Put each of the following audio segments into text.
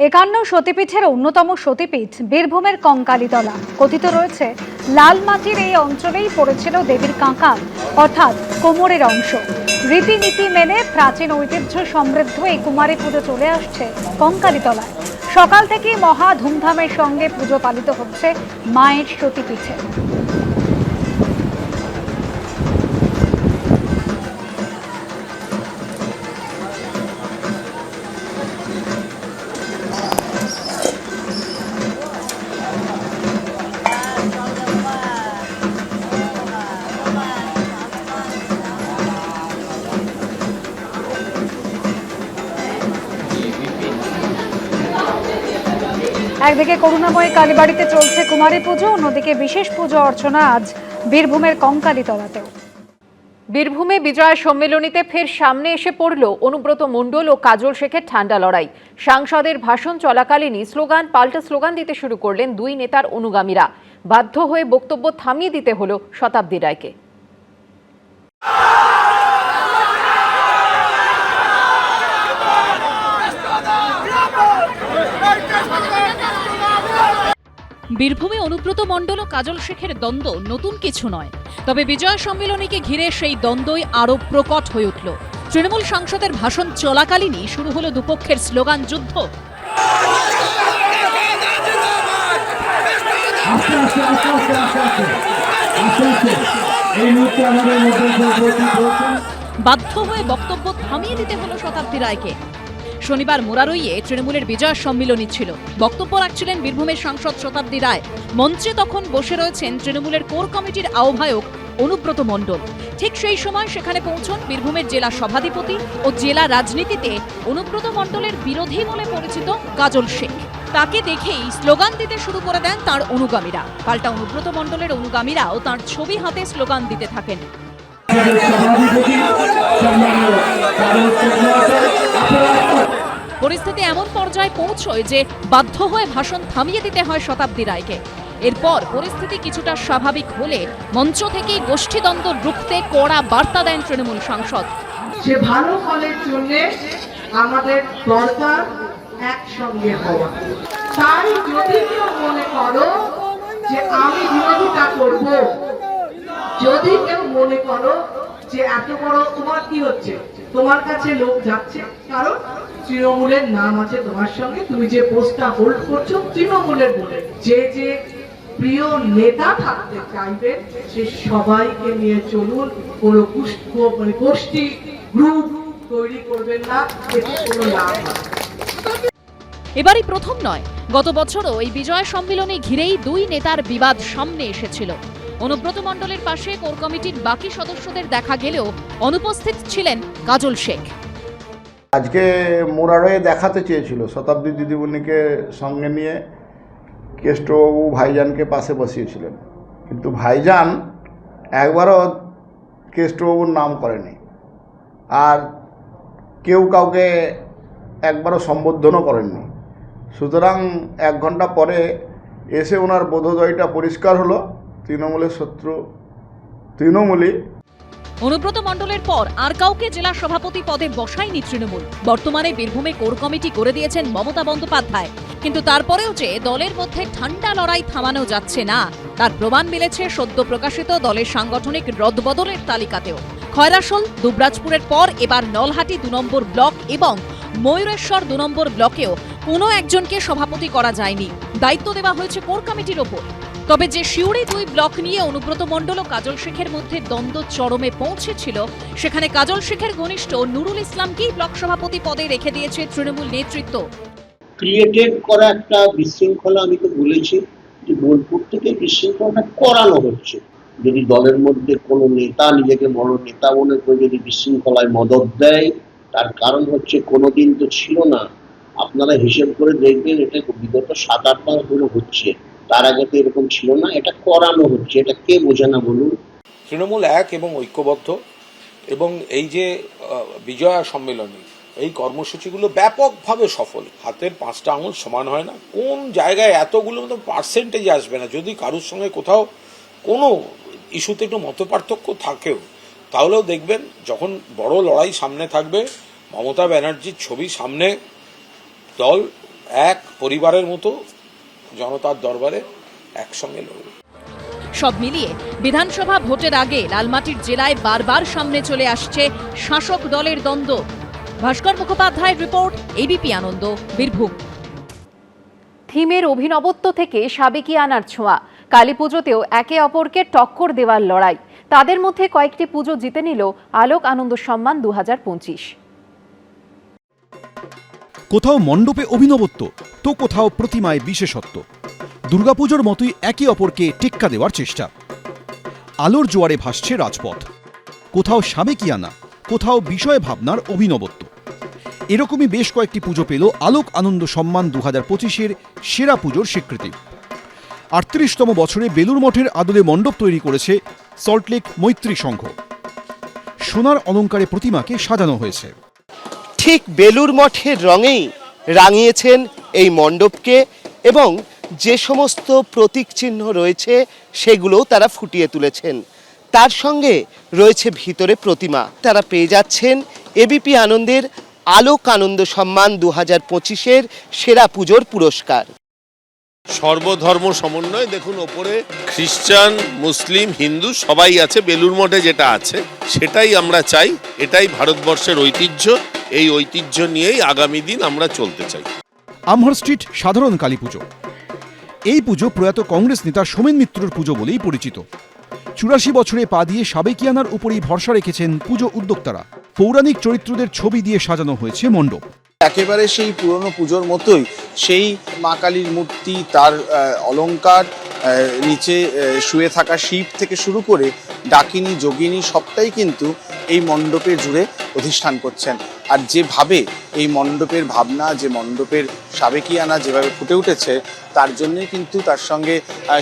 একান্ন সতীপীঠের অন্যতম সতীপীঠ বীরভূমের কঙ্কালীতলা। কথিত রয়েছে, লাল মাটির এই অঞ্চলেই পড়েছিল দেবীর কাঁকাল অর্থাৎ কোমরের অংশ। রীতিনীতি মেনে প্রাচীন ঐতিহ্য সমৃদ্ধ এই কুমারী পুজো চলে আসছে কঙ্কালীতলায়। সকাল থেকেই মহা ধুমধামের সঙ্গে পুজো পালিত হচ্ছে মায়ের সতীপীঠে। একদিকে করুণাময় কালীবাড়িতে চলছে কুমারী পুজো, অন্যদিকে বিশেষ পুজো অর্চনা আজ বীরভূমের কঙ্কালীতলাতেও বীরভূমে বিজয় সম্মেলনীতে ফের সামনে এসে পড়ল অনুব্রত মণ্ডল ও কাজল শেখের ঠান্ডা লড়াই। সাংসদের ভাষণ চলাকালীনই স্লোগান, পাল্টা স্লোগান দিতে শুরু করলেন দুই নেতার অনুগামীরা। বাধ্য হয়ে বক্তব্য থামিয়ে দিতে হলো শতাব্দী রায়কে। বীরভূমে অনুব্রত মণ্ডল ও কাজল শেখের দ্বন্দ্ব নতুন কিছু নয়। তবে বিজয় সম্মেলনীকে ঘিরে সেই দ্বন্দ্বই আরও প্রকট হয়ে উঠল। তৃণমূল সাংসদের ভাষণ চলাকালীনই শুরু হল দুপক্ষের স্লোগান যুদ্ধ। বাধ্য হয়ে বক্তব্য থামিয়ে দিতে হলো শতাব্দী রায়কে। শনিবার মোরারইয়ে তৃণমূলের বিজয় সম্মিলনী ছিল। বক্তব্য রাখছিলেন বীরভূমের সাংসদ শতাব্দী রায়। মঞ্চে তখন বসে রয়েছেন তৃণমূলের কোর কমিটির আহ্বায়ক অনুব্রত মণ্ডল। ঠিক সেই সময় সেখানে পৌঁছন বীরভূমের জেলা সভাধিপতি ও জেলা রাজনীতিতে অনুব্রত মণ্ডলের বিরোধী বলে পরিচিত কাজল শেখ। তাকে দেখেই স্লোগান দিতে শুরু করে দেন তার অনুগামীরা। পাল্টা অনুব্রত মণ্ডলের অনুগামীরাও তার ছবি হাতে স্লোগান দিতে থাকেন। পরিস্থিতি এমন পর্যায়ে পৌঁছয় যে বাধ্য হয়ে ভাষণ থামিয়ে দিতে হয় শতাব্দী রায়কে। এরপর পরিস্থিতি কিছুটা স্বাভাবিক হলে মঞ্চ থেকেই গোষ্ঠীদ্বন্দ্ব রুখতে কড়া বার্তা দেন তৃণমূল সাংসদ। সে ভালো ফলের জন্য আমাদের দরকার একসঙ্গে হওয়া। তাই যদি কেউ মনে করো যে আমি বিরোধিতা করব। যদি কেউ মনে করো যে এত বড় তোমার কি হচ্ছে? তোমার কাছে লোক যাচ্ছে। কারণ তৃণমূলের নাম আছে তোমার সঙ্গে। তুমি যে পোস্টটা হোল্ড করছ তৃণমূলের বলে। যে যে প্রিয় নেতা থাকতে চাইবেন সে সবাইকে নিয়ে চলুন। কোনো মানে গোষ্ঠী, গ্রুপ তৈরি করবেন না। এতে কোনো লাভ এবারই প্রথম নয়। গত বছরও এই বিজয় সম্মেলনে ঘিরেই দুই নেতার বিবাদ সামনে এসেছিল। অনুব্রত মণ্ডলের পাশে কোর কমিটির বাকি সদস্যদের দেখা গেলেও অনুপস্থিত ছিলেন কাজল শেখ। আজকে মোরারয়ে দেখাতে চেয়েছিল শতাব্দী দিদিমণিকে সঙ্গে নিয়ে কেষ্টবাবু ভাইজানকে পাশে বসিয়েছিলেন। কিন্তু ভাইজান একবারও কেষ্টবাবুর নাম করেনি। আর কেউ কাউকে একবারও সম্বোধনও করেননি। সুতরাং এক ঘণ্টা পরে এসে ওনার বোধোদয়টা পরিষ্কার হলো। তৃণমূলের শত্রু তৃণমূলই। অনুব্রত মণ্ডলের পর আর কাউকে জেলা সভাপতি পদে বসায়নি তৃণমূল। বর্তমানে বীরভূমে কোর কমিটি করে দিয়েছেন মমতা বন্দ্যোপাধ্যায়। কিন্তু তারপরেও যে দলের মধ্যে ঠান্ডা লড়াই থামানো যাচ্ছে না, তার প্রমাণ মিলেছে সদ্য প্রকাশিত দলের সাংগঠনিক রদবদলের তালিকাতেও। খয়রাসোল, দুবরাজপুরের পর এবার নলহাটি দু নম্বর ব্লক এবং ময়ূরেশ্বর দু নম্বর ব্লকেও কোনো একজনকে সভাপতি করা যায়নি। দায়িত্ব দেওয়া হয়েছে কোর কমিটির ওপর। তবে যে শিউরি দুই ব্লক নিয়ে অনুব্রত মণ্ডল ও কাজল শেখের মধ্যে দ্বন্দ্ব চরমে পৌঁছেছিল, সেখানে কাজল শেখের ঘনিষ্ঠ নুরুল ইসলামকেই ব্লক সভাপতি পদে রেখে দিয়েছে তৃণমূল নেতৃত্ব। ক্রিয়েটেড করা একটা বিশৃঙ্খলা আমি তো বলেছি যে বোলপুর থেকে বিশৃঙ্খলাটা করানো হচ্ছে। যদি দলের মধ্যে কোনো নেতা নিজেকে বড় নেতা মনে করে যদি বিশৃঙ্খলায় মদত দেয়, তার কারণ হচ্ছে কোনোদিন তো ছিল না। আপনারা হিসেব করে দেখবেন এটা বিগত সাত আট মাস ধরে হচ্ছে। তার আগে তো এরকম ছিল না, এটা করানো হচ্ছে, এটা কে বোঝে না বলুন। তৃণমূল এক এবং ঐক্যবদ্ধ এবং এই যে বিজয়া সম্মেলনী, এই কর্মসূচিগুলো ব্যাপকভাবে সফল। হাতের পাঁচটা আঙুল সমান হয় না। কোন জায়গায় এতগুলো মতো পার্সেন্টেজ আসবে না? যদি কারোর সঙ্গে কোথাও কোনো ইস্যুতে একটু মত পার্থক্য থাকেও, তাহলেও দেখবেন যখন বড় লড়াই সামনে থাকবে, মমতা ব্যানার্জির ছবি সামনে, দল এক পরিবারের মতো জনতার দরবারে একসঙ্গে লড়বে সব মিলিয়ে বিধানসভা ভোটের আগে লালমাটির জেলায় বারবার সামনে চলে আসছে শাসক দলের দ্বন্দ্ব। ভাস্কর মুখোপাধ্যায়ের রিপোর্ট এবিপি আনন্দ বীরভূম। থিমের অভিনবত্ব থেকে সাবেকি আনার ছোঁয়া। কালী পুজোতেও একে অপরকে টক্কর দেওয়ার লড়াই। তাদের মধ্যে কয়েকটি পুজো জিতে নিল আলোক আনন্দ সম্মান দু হাজার পঁচিশ। কোথাও মণ্ডপে অভিনবত্ব, তো কোথাও প্রতিমায় বিশেষত্ব। দুর্গাপুজোর মতোই একে অপরকে টেক্কা দেওয়ার চেষ্টা। আলোর জোয়ারে ভাসছে রাজপথ। কোথাও সাবেকিয়ানা, কোথাও বিষয় ভাবনার অভিনবত্ব। এরকমই বেশ কয়েকটি পুজো পেল আলোক আনন্দ সম্মান দু হাজার পঁচিশের সেরা পুজোর স্বীকৃতি। আটত্রিশতম বছরে বেলুর মঠের আদলে মণ্ডপ তৈরি করেছে সল্টলেক মৈত্রী সংঘ। সোনার অলঙ্কারে প্রতিমাকে সাজানো হয়েছে। ঠিক বেলুর মঠের রঙেই রাঙিয়েছেন এই মণ্ডপকে এবং যে সমস্ত প্রতীক চিহ্ন রয়েছে সেগুলোও তারা ফুটিয়ে তুলেছেন। তার সঙ্গে রয়েছে ভিতরে প্রতিমা। তারা পেয়ে যাচ্ছেন এবিপি আনন্দের আলোক আনন্দ সম্মান দু হাজার পঁচিশের সেরা পুজোর পুরস্কার। সর্বধর্ম সমন্বয়, দেখুন ওপরে খ্রিস্টান মুসলিম, হিন্দু সবাই আছে, বেলুর মঠে যেটা আছে সেটাই আমরা চাই, এটাই ভারতবর্ষের ঐতিহ্য। এই ঐতিহ্য নিয়েই আগামী দিন আমরা চলতে চাই। আমহর স্ট্রিট সাধারণ কালী পুজো। এই পুজো প্রয়াত কংগ্রেস নেতা সোমেন মিত্রর পুজো বলেই পরিচিত। চুরাশি বছরে পা দিয়ে সাবেকিয়ানার উপরেই ভরসা রেখেছেন পুজো উদ্যোক্তারা। পৌরাণিক চরিত্রদের ছবি দিয়ে সাজানো হয়েছে মণ্ডপ। একেবারে সেই পুরনো পুজোর মতোই সেই মা কালীর মূর্তি তার আহ, নিচে শুয়ে থাকা শিব থেকে শুরু করে ডাকিনী যোগিনী সবটাই কিন্তু এই মণ্ডপে জুড়ে অধিষ্ঠান করছেন। আর যেভাবে এই মণ্ডপের ভাবনা, যে মণ্ডপের সাবেকিয়ানা যেভাবে ফুটে উঠেছে, তার জন্যই কিন্তু তার সঙ্গে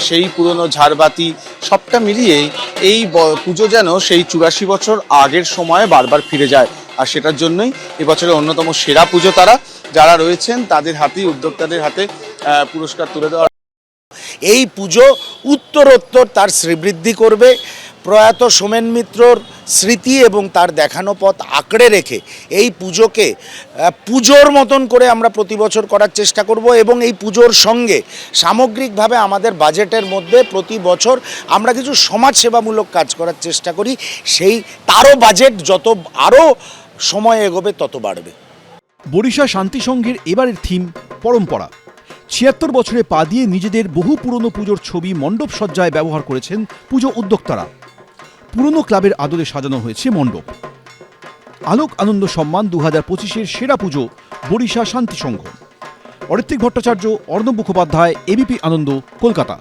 সেই পুরনো ঝাড়বাতি সবটা মিলিয়েই এই পুজো যেন সেই চুরাশি বছর আগের সময়ে বারবার ফিরে যায়। আর সেটার জন্যই এবছরের অন্যতম সেরা পুজো তারা, যারা রয়েছেন তাদের হাতেই, উদ্যোক্তাদের হাতে পুরস্কার তুলে দেওয়া এই পুজো উত্তরোত্তর তার শ্রীবৃদ্ধি করবে। প্রয়াত সোমেন মিত্রর স্মৃতি এবং তার দেখানো পথ আঁকড়ে রেখে এই পুজোকে পুজোর মতন করে আমরা প্রতি বছর করার চেষ্টা করব এবং এই পুজোর সঙ্গে সামগ্রিকভাবে আমাদের বাজেটের মধ্যে প্রতি বছর আমরা কিছু সমাজসেবামূলক কাজ করার চেষ্টা করি। সেই তারও বাজেট যত আরও সময় এগোবে তত বাড়বে। বরিশা শান্তি সংঘের এবারের থিম পরম্পরা। ছিয়াত্তর বছরে পা দিয়ে নিজেদের বহু পুরনো পুজোর ছবি মণ্ডপ সজ্জায় ব্যবহার করেছেন পুজো উদ্যোক্তারা। পুরনো ক্লাবের আদলে সাজানো হয়েছে মণ্ডপ। আলোক আনন্দ সম্মান দু হাজার পঁচিশের সেরা পুজো, বরিশা শান্তি সংঘ। অরিত্রিক ভট্টাচার্য, অর্ণব মুখোপাধ্যায় এবিপি আনন্দ, কলকাতা।